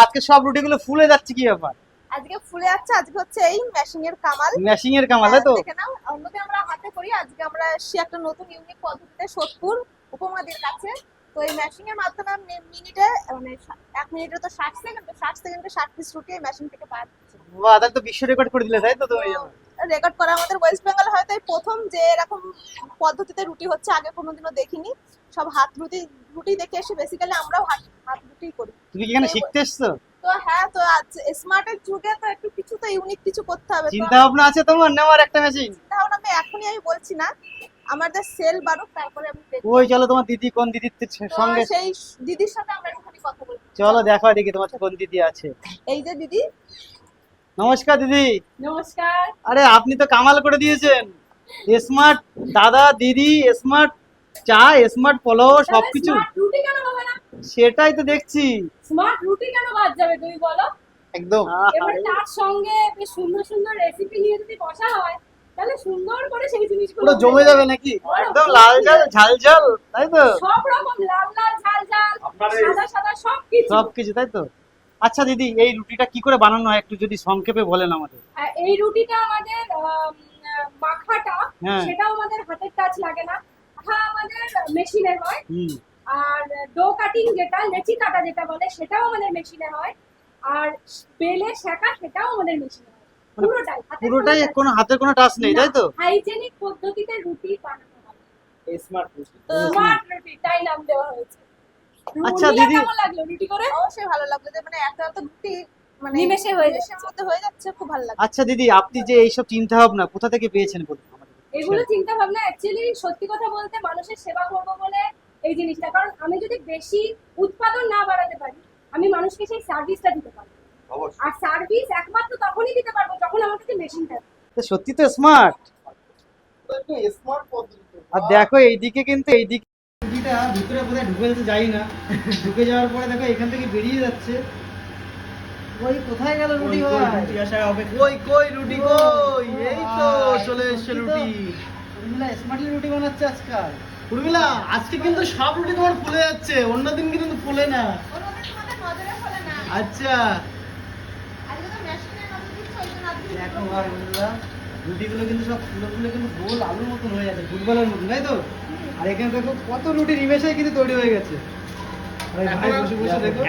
আজকে সব রুটিগুলো ফুলে যাচ্ছে কি ব্যাপার? আজকে ফুলে যাচ্ছে আজকে হচ্ছে এই মেশিং এর কামাল। ম্যাশিং এর কামাল তাই তো? দেখে নাও অন্যদিন আমরা হাতে করি আজকে আমরা এসেছি একটা নতুন ইউনিক পদ্ধতিতে সোদপুর উপমাদের কাছে। তো এই মেশিং এর মাধ্যমে মি- মিনিটে মানে সা- এক মিনিটে তো ষাট সেকেন্ড তো ষাট সেকেন্ডে ষাট পিস রুটি এই মেশিন থেকে পাওয়া যাচ্ছে বাহ তাহলে তো বিশ্ব রেকর্ড করে দিলে তাই তো? তুমি রেকর্ড করা আমাদের ওয়েস্ট বেঙ্গল হয়তো এই প্রথম যে এরকম পদ্ধতিতে রুটি হচ্ছে আগে কোনোদিনও দেখিনি। সব হাত রুটি রুটি দেখে এসে বেসিক্যালি আমরাও হাত হাত রুটি করি। তুমি কি এখানে শিখতে এসছো? তো হ্যাঁ তো স্মার্টের যুগে তো একটু কিছু তো ইউনিক কিছু করতে হবে। চিন্তা ভাবনা আছে তোমার নেওয়ার একটা মেশিন চিন্তা ভাবনা আমি এখনই আমি বলছি না। আমাদের সেল বাড়ুক তারপরে আমি ওই চলো তোমার দিদি কোন দিদির সঙ্গে সেই দিদির সাথে আমরা একটুখানি কথা বলব। চলো দেখো দেখি তোমার কোন দিদি আছে। এই যে দিদি। নমস্কার দিদি। নমস্কার। আরে আপনি তো কামাল করে দিয়েছেন। স্মার্ট দাদা দিদি স্মার্ট চা স্মার্ট পোলাও সবকিছু। রুটি কেন সেটাই তো দেখছি। স্মার্ট রুটি কেন বাদ যাবে তুমি বলো? একদম। এবার তার সঙ্গে বেশ সুন্দর সুন্দর রেসিপি নিয়ে যদি বসা হয় তাহলে সুন্দর করে সেই জিনিসগুলো পুরো জমে যাবে নাকি? একদম লাল ঝাল ঝাল ঝাল তাই তো? সব রকম লাল লাল ঝাল ঝাল সাদা সাদা সব কিছু। সবকিছু তাই তো? আচ্ছা দিদি এই রুটিটা কি করে বানানো হয় একটু যদি সংক্ষেপে বলেন আমাদের? এই রুটিটা আমাদের মাখাটা হ্যাঁ। সেটাও আমাদের হাতের কাজ লাগে না। মাখা আমাদের মেশিনে হয়। হুম। আর ডো কাটিং যেটা লেচি কাটা যেটা বলে সেটাও আমাদের মেশিনে হয়। আর বেলে শেখা সেটাও আমাদের মেশিনে হয়। মানে পুরোটাই পুরোটাই কোনো হাতের কোনো টাচ নেই তাই তো? হাইজেনিক পদ্ধতিতে রুটি বানানো হয়। স্মার্ট তো স্মার্ট রুটি তাই নাম দেওয়া হয়েছে। আচ্ছা, দিদি। কেমন লাগল রুটি করে? অবশ্যই ভালো লাগল যে মানে একটা তো রুটি মানে নিমেষে হয়ে মধ্যে হয়ে যাচ্ছে খুব ভালো লাগছে। আচ্ছা দিদি আপনি যে এইসব চিন্তা ভাবনা কোথা থেকে পেয়েছেন বলুন আমাদের এগুলো চিন্তা ভাবনা অ্যাকচুয়ালি সত্যি কথা বলতে মানুষের সেবা করব বলে এই জিনিসটা। কারণ আমি যদি বেশি উৎপাদন না বাড়াতে পারি আমি মানুষকে সেই সার্ভিসটা দিতে পারব। আর সার্ভিস একমাত্র তখনই দিতে পারব যখন আমার কাছে মেশিন থাকবে সত্যি তো স্মার্ট আর দেখো এইদিকে কিন্তু এইদিকে ভিতরে বোধহয় ঢুকে যাই না। ঢুকে যাওয়ার পরে দেখো এখান থেকে বেরিয়ে যাচ্ছে। ওই কোথায় গেল রুটি ভাই? কই কই রুটি কই এই তো চলে এসছে রুটি। রুটি বানাচ্ছে আজকাল। উর্মিলা আজকে কিন্তু সব রুটি তোমার ফুলে যাচ্ছে। অন্যদিন কিন্তু ফুলে না। আচ্ছা। দেখো রুটিগুলো কিন্তু সব ফুলে ফুলে কিন্তু গোল আলুর মতন হয়ে যাচ্ছে ফুটবলের মতন তাই তো? আর এখানে দেখো কত রুটি নিমেষে কিন্তু তৈরি হয়ে গেছে।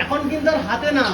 এখন কিন্তু আর হাতে না।